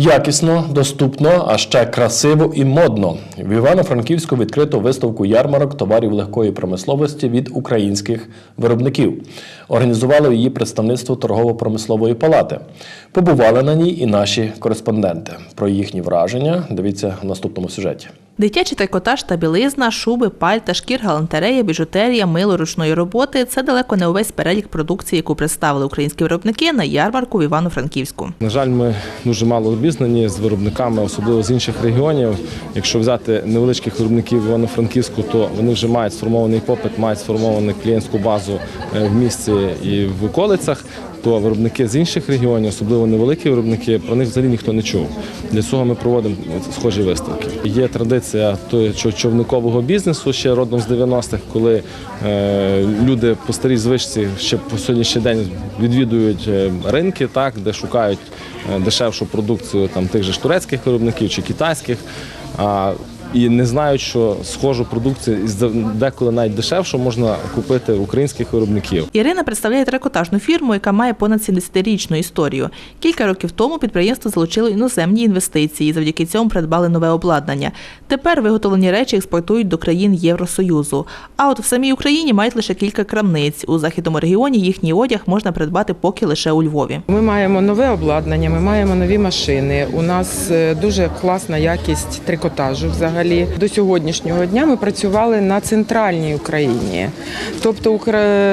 Якісно, доступно, а ще красиво і модно. В Івано-Франківську відкрито виставку ярмарок товарів легкої промисловості від українських виробників. Організувало її представництво торгово-промислової палати. Побували на ній і наші кореспонденти. Про їхні враження дивіться в наступному сюжеті. Дитячий трикотаж та білизна, шуби, пальта, шкір, галантерея, біжутерія, мило ручної роботи це далеко не увесь перелік продукції, яку представили українські виробники на ярмарку в Івано-Франківську. На жаль, ми дуже мало обізнані з виробниками, особливо з інших регіонів. Якщо взяти невеличких виробників Івано-Франківську, то вони вже мають сформований попит, мають сформовану клієнтську базу е, в місті і в околицях. То виробники з інших регіонів, особливо невеликі виробники, про них взагалі ніхто не чув. Для цього ми проводимо схожі виставки. Є традиція човникового бізнесу ще родом з 90-х, коли е, люди по старій звичці ще по сьогоднішній день відвідують е, ринки, де шукають е, дешевшу продукцію тих же турецьких виробників чи китайських. І не знають, що схожу продукцію з- деколи навіть дешевшу можна купити українських виробників. Ірина представляє трикотажну фірму, яка має понад 70-річну історію. Кілька років тому підприємство залучило іноземні інвестиції. Завдяки цьому придбали нове обладнання. Тепер виготовлені речі експортують до країн Євросоюзу. А от в самій Україні мають лише кілька крамниць. У західному регіоні їхній одяг можна придбати поки лише у Львові. Ми маємо нове обладнання, ми маємо нові машини. У нас е, дуже класна якість трикотажу. Взагалі до сьогоднішнього дня ми працювали на центральній Україні. Тобто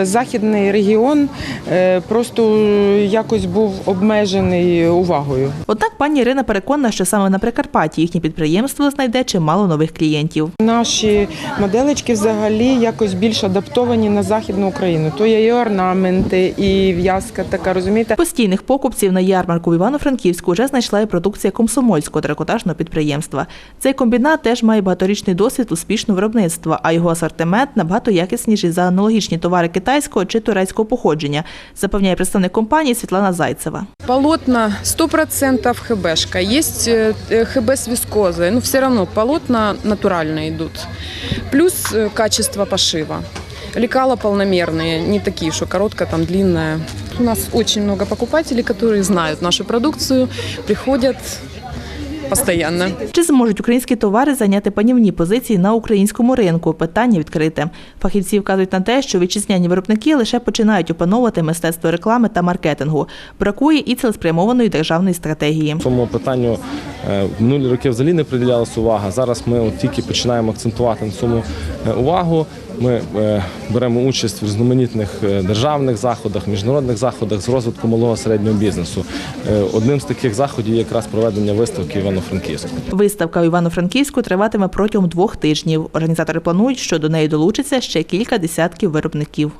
західний регіон е, просто якось був обмежений увагою. Однак пані Ірина переконана, що саме на Прикарпатті їхнє підприємство знайде чимало нових клієнтів. Наші моделечки взагалі якось більш адаптовані на західну Україну. То є і орнаменти, і в'язка така, розумієте. Постійних покупців на ярмарку в Івано-Франківську вже знайшла і продукція комсомольського трикотажного підприємства. Цей комбінат теж має багаторічний досвід успішного виробництва, а його асортимент набагато якісніший за аналогічні товари китайського чи турецького походження, запевняє представник компанії Світлана Зайцева. Полотна 100% ХБшка. Есть э, э, ХБ с вискозой, но все равно полотна натуральные идут. Плюс э, качество пошива. Лекала полномерные, не такие, что короткая, там длинная. У нас очень много покупателей, которые знают нашу продукцию, приходят постоянно. Чи зможуть українські товари зайняти панівні позиції на українському ринку? Питання відкрите. Фахівці вказують на те, що вітчизняні виробники лише починають опановувати мистецтво реклами та маркетингу. Бракує і цілеспрямованої державної стратегії. Цьому питанню в минулі роки взагалі не приділялася увага. Зараз ми от тільки починаємо акцентувати на цьому е, увагу. Ми е, беремо участь в різноманітних е, державних заходах, міжнародних заходах з розвитку малого середнього бізнесу. Е, Одним з таких заходів є якраз проведення виставки Івано-Франківську. Виставка у Івано-Франківську триватиме протягом двох тижнів. Організатори планують, що до неї долучиться ще кілька десятків виробників.